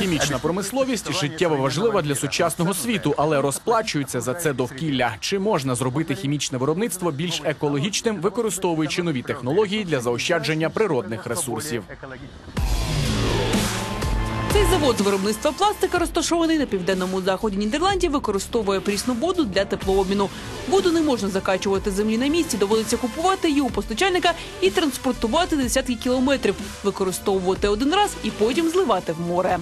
Хімічна промисловість життєво важлива для сучасного світу, але розплачується за це довкілля. Чи можна зробити хімічне виробництво більш екологічним, використовуючи нові технології для заощадження природних ресурсів? Цей завод з виробництва пластика, розташований на південному заході Нідерландів, використовує прісну воду для теплообміну. Воду не можна закачувати землі на місці, доводиться купувати її у постачальника і транспортувати десятки кілометрів, використовувати один раз і потім зливати в море.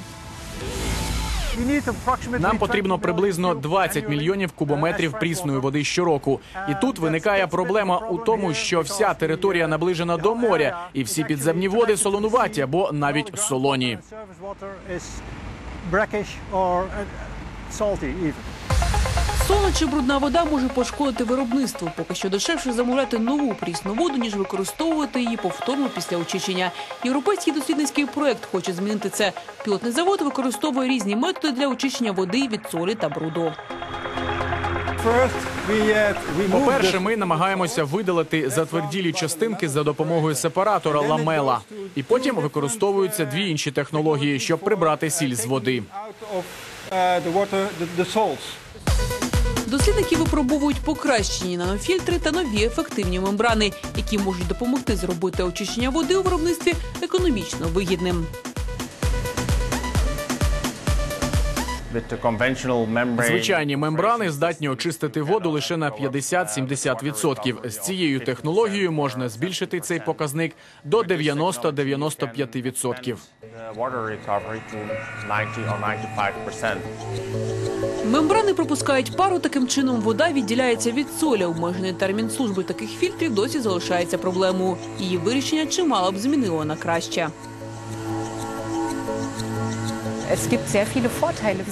Нам потрібно приблизно 20 мільйонів кубометрів прісної води щороку. І тут виникає проблема у тому, що вся територія наближена до моря, і всі підземні води солонуваті або навіть солоні. Соло чи брудна вода може пошкодити виробництво. Поки що дешевше замовляти нову прісну воду, ніж використовувати її повторно після очищення. Європейський дослідницький проект хоче змінити це. Пілотний завод використовує різні методи для очищення води від солі та бруду. По-перше, ми намагаємося видалити затверділі частинки за допомогою сепаратора ламела, і потім використовуються дві інші технології, щоб прибрати сіль з води. Дослідники випробовують покращені нанофільтри та нові ефективні мембрани, які можуть допомогти зробити очищення води у виробництві економічно вигідним. Звичайні мембрани здатні очистити воду лише на 50-70%. З цією технологією можна збільшити цей показник до 90-95%. Мембрани пропускають пару. Таким чином вода відділяється від солі. Обмежений термін служби таких фільтрів досі залишається проблемою. Її вирішення чимало б змінило на краще.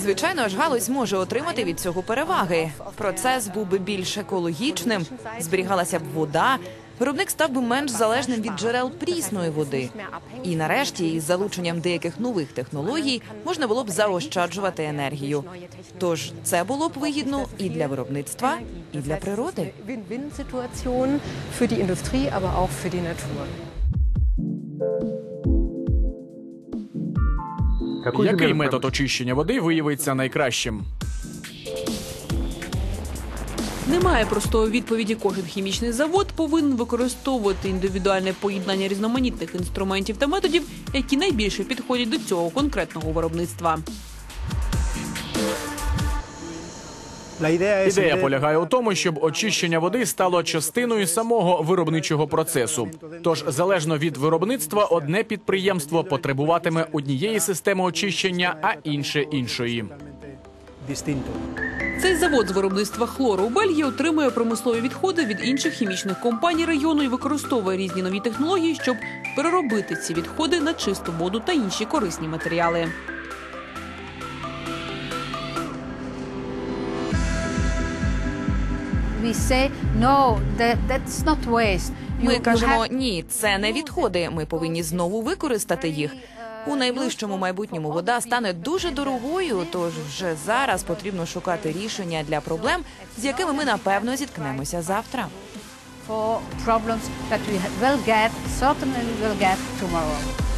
Звичайно ж, галузь може отримати від цього переваги. Процес був би більш екологічним, зберігалася б вода. Виробник став би менш залежним від джерел прісної води. І нарешті, із залученням деяких нових технологій, можна було б заощаджувати енергію. Тож це було б вигідно і для виробництва, і для природи. Який метод очищення води виявиться найкращим? Немає простої відповіді. Кожен хімічний завод повинен використовувати індивідуальне поєднання різноманітних інструментів та методів, які найбільше підходять до цього конкретного виробництва. Ідея полягає у тому, щоб очищення води стало частиною самого виробничого процесу. Тож, залежно від виробництва, одне підприємство потребуватиме однієї системи очищення, а інше іншої. Цей завод з виробництва хлору у Бельгії отримує промислові відходи від інших хімічних компаній району і використовує різні нові технології, щоб переробити ці відходи на чисту воду та інші корисні матеріали. Ми кажемо ні, це не відходи. Ми повинні знову використати їх. У найближчому майбутньому вода стане дуже дорогою, тож вже зараз потрібно шукати рішення для проблем, з якими ми напевно зіткнемося завтра. for problems that we will get certainly will get tomorrow